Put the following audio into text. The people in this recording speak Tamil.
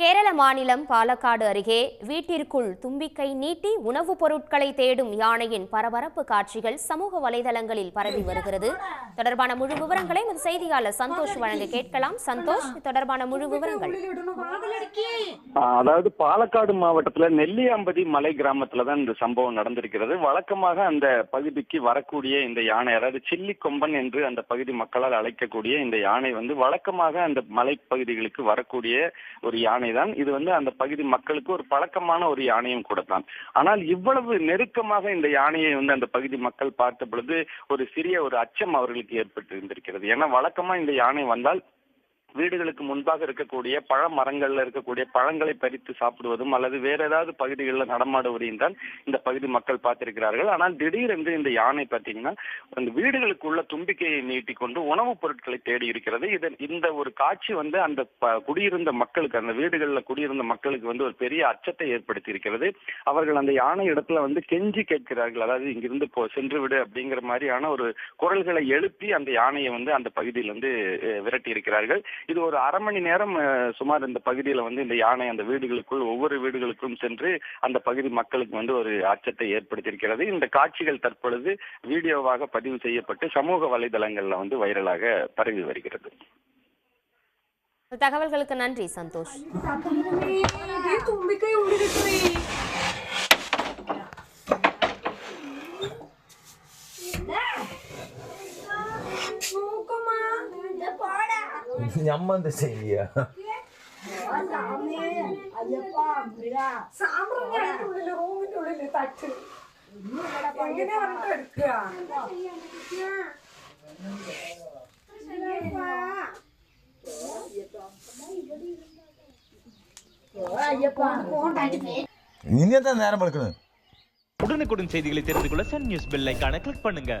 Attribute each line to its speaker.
Speaker 1: கேரள மாநிலம் பாலக்காடு அருகே வீட்டிற்குள் தும்பிக்கை நீட்டி உணவுப் பொருட்களை தேடும் யானையின் பரபரப்பு காட்சிகள் சமூக வலைதளங்களில் பரவி வருகிறது. தொடர்பான முழு விவரங்களை எமது செய்தியாளர் சந்தோஷ் வழங்க கேட்கலாம். சந்தோஷ் தொடர்பான முழு விவரங்கள்.
Speaker 2: அதாவது பாலக்காடு மாவட்டத்துல நெல்லியாம்பதி மலை கிராமத்துல தான் இந்த சம்பவம் நடந்திருக்கிறது. வழக்கமாக அந்த பகுதிக்கு வரக்கூடிய இந்த யானை அதாவது சில்லி கொம்பன் என்று அந்த பகுதி மக்களால் அழைக்கக்கூடிய இந்த யானை வந்து வழக்கமாக அந்த மலைப்பகுதிகளுக்கு வரக்கூடிய ஒரு யானை தான் இது வந்து அந்த பகுதி மக்களுக்கு ஒரு பழக்கமான ஒரு யானையும் கூட தான். ஆனால் இவ்வளவு நெருக்கமாக இந்த யானையை வந்து அந்த பகுதி மக்கள் பார்த்த பொழுது ஒரு சிறிய ஒரு அச்சம் அவர்களுக்கு ஏற்பட்டு இருந்திருக்கிறது ஏன்னா வழக்கமா இந்த யானை வந்தால் வீடுகளுக்கு முன்பாக இருக்கக்கூடிய பழ மரங்கள்ல இருக்கக்கூடிய பழங்களை பறித்து சாப்பிடுவதும் அல்லது வேற ஏதாவது பகுதிகளில் நடமாடுவதையும் தான் இந்த பகுதி மக்கள் பார்த்திருக்கிறார்கள். ஆனால் திடீரென்று இந்த யானை பார்த்தீங்கன்னா அந்த வீடுகளுக்குள்ள தும்பிக்கையை நீட்டிக்கொண்டு உணவுப் பொருட்களை தேடி இருக்கிறது. இதன் இந்த ஒரு காட்சி வந்து அந்த ப- குடியிருந்த மக்களுக்கு அந்த வீடுகளில் குடியிருந்த மக்களுக்கு வந்து ஒரு பெரிய அச்சத்தை ஏற்படுத்தி இருக்கிறது அவர்கள் அந்த யானை இடத்துல வந்து கெஞ்சி கேட்கிறார்கள். அதாவது இங்கிருந்து போ சென்று விடு அப்படிங்கிற மாதிரியான ஒரு குரல்களை எழுப்பி அந்த யானையை வந்து அந்த பகுதியில் வந்து விரட்டி இருக்கிறார்கள் இது ஒரு அரை மணி நேரம் சுமார் இந்த பகுதியில வந்து இந்த யானை அந்த வீடுகளுக்குள் ஒவ்வொரு வீடுகளுக்கும் சென்று அந்த பகுதி மக்களுக்கு வந்து ஒரு அச்சத்தை ஏற்படுத்தியிருக்கிறது. இந்த காட்சிகள் தற்பொழுது வீடியோவாக பதிவு செய்யப்பட்டு சமூக வலைதளங்கள்ல வந்து வைரலாக பரவி வருகிறது.
Speaker 1: தகவல்களுக்கு நன்றி சந்தோஷ்.
Speaker 3: ഞമ്മ എന്താ ചെയ്യ
Speaker 4: സാമ്പ്രദായ ഉള്ളില് റൂമിന്റെ ഉള്ളില് തട്ട് എങ്ങനെ പറഞ്ഞിട്ട് എടുക്കുക
Speaker 3: ഇനി എന്താ നേരം വെളുക്കണ്
Speaker 5: உடனுக்குடன் செய்திகளை தெரிந்து கொள்ள சன் நியூஸ் பெல் ஐகானை கிளிக் பண்ணுங்க